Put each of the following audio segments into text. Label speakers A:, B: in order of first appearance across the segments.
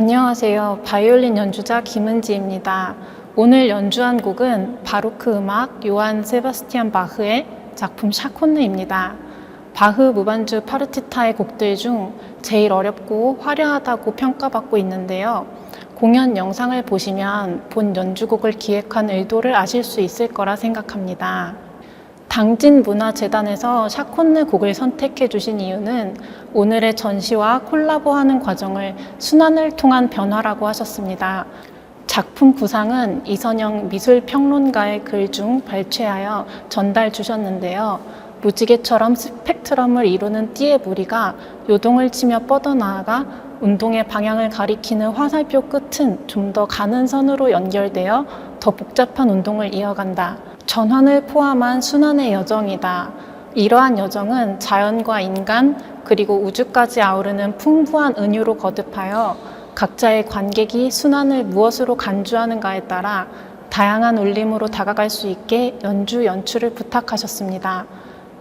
A: 안녕하세요. 바이올린 연주자 김은지입니다. 오늘 연주한 곡은 바로크 음악 요한 세바스티안 바흐의 작품 샤콘느입니다. 바흐 무반주 파르티타의 곡들 중 제일 어렵고 화려하다고 평가받고 있는데요. 공연 영상을 보시면 본 연주곡을 기획한 의도를 아실 수 있을 거라 생각합니다. 당진문화재단에서 샤콘느 곡을 선택해 주신 이유는 오늘의 전시와 콜라보하는 과정을 순환을 통한 변화라고 하셨습니다. 작품 구상은 이선영 미술평론가의 글 중 발췌하여 전달 주셨는데요. 무지개처럼 스펙트럼을 이루는 띠의 무리가 요동을 치며 뻗어나아가 운동의 방향을 가리키는 화살표 끝은 좀 더 가는 선으로 연결되어 더 복잡한 운동을 이어간다. 전환을 포함한 순환의 여정이다. 이러한 여정은 자연과 인간 그리고 우주까지 아우르는 풍부한 은유로 거듭하여 각자의 관객이 순환을 무엇으로 간주하는가에 따라 다양한 울림으로 다가갈 수 있게 연주 연출을 부탁하셨습니다.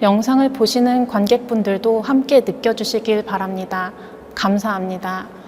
A: 영상을 보시는 관객분들도 함께 느껴주시길 바랍니다. 감사합니다.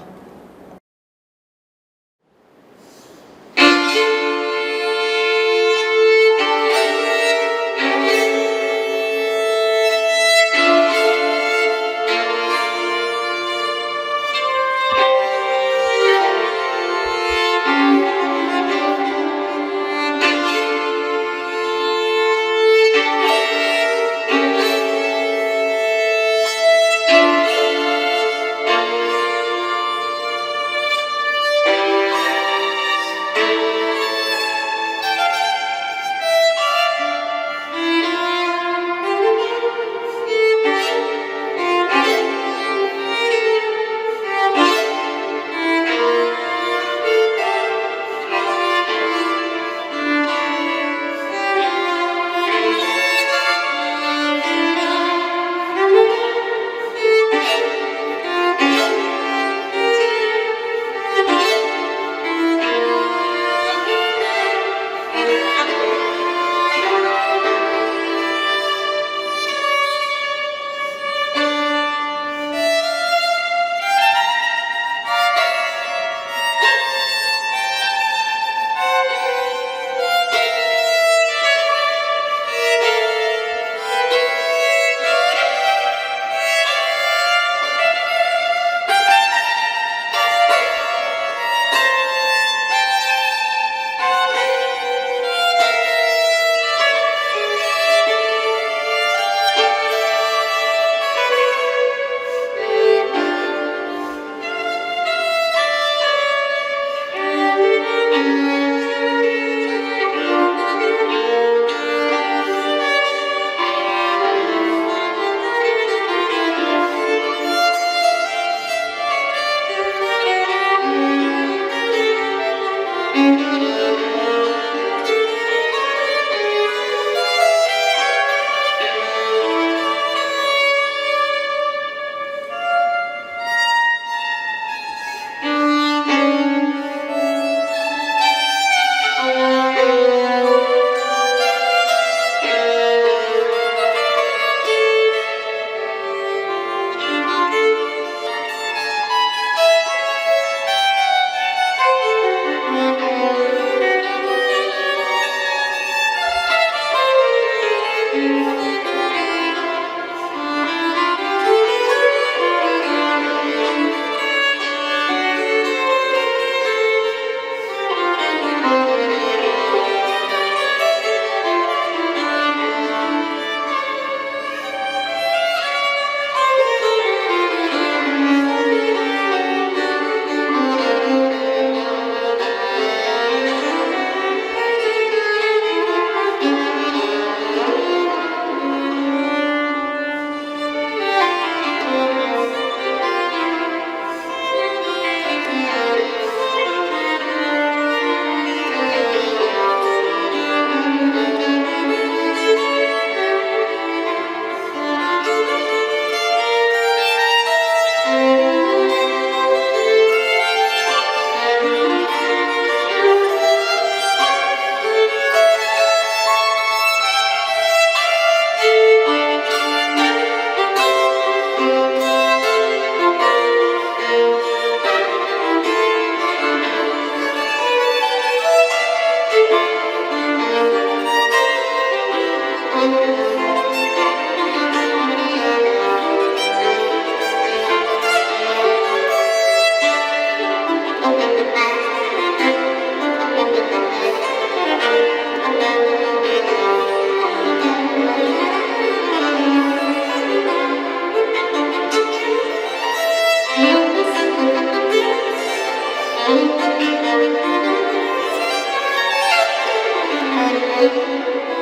B: Música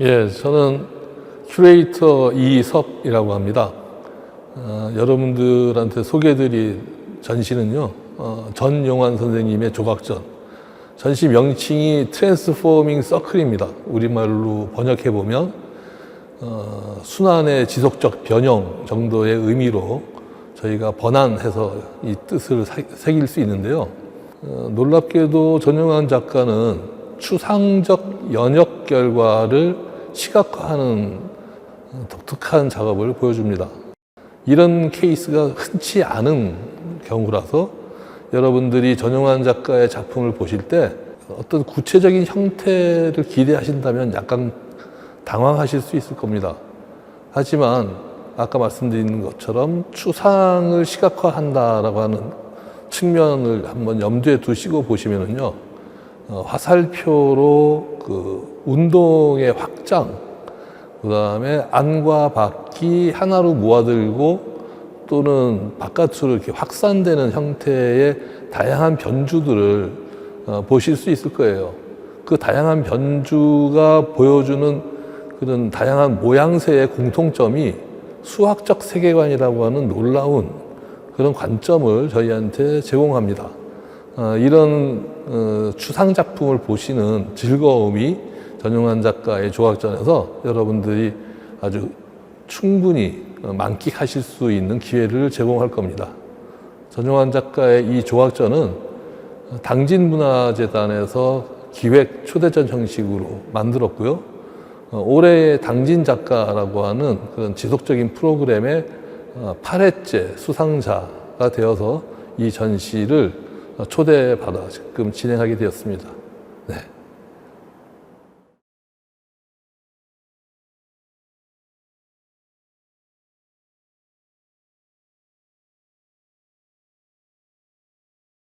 B: 예, 저는 큐레이터 이섭이라고 합니다. 어, 여러분들한테 소개드릴 전시는요, 어, 전용환 선생님의 조각전. 전시 명칭이 트랜스포밍 서클입니다. 우리말로 번역해보면, 어, 순환의 지속적 변형 정도의 의미로 저희가 번안해서 이 뜻을 사- 새길 수 있는데요. 어, 놀랍게도 전용환 작가는 추상적 연역 결과를 시각화하는 어, 독특한 작업을 보여줍니다. 이런 케이스가 흔치 않은 경우라서 여러분들이 전용환 작가의 작품을 보실 때 어떤 구체적인 형태를 기대하신다면 약간 당황하실 수 있을 겁니다. 하지만 아까 말씀드린 것처럼 추상을 시각화한다라고 하는 측면을 한번 염두에 두시고 보시면은요, 어, 화살표로 그 운동의 확장, 그 다음에 안과 밖이 하나로 모아들고 또는 바깥으로 이렇게 확산되는 형태의 다양한 변주들을 어, 보실 수 있을 거예요. 그 다양한 변주가 보여주는 그런 다양한 모양새의 공통점이 수학적 세계관이라고 하는 놀라운 그런 관점을 저희한테 제공합니다. 어, 이런 어, 추상 작품을 보시는 즐거움이 전용환 작가의 조각전에서 여러분들이 아주 충분히 어, 만끽하실 수 있는 기회를 제공할 겁니다. 전용환 작가의 이 조각전은 당진문화재단에서 기획 초대전 형식으로 만들었고요. 어, 올해의 당진 작가라고 하는 그런 지속적인 프로그램의 어, 8회째 수상자가 되어서 이 전시를 어, 초대받아 지금 진행하게 되었습니다. 네.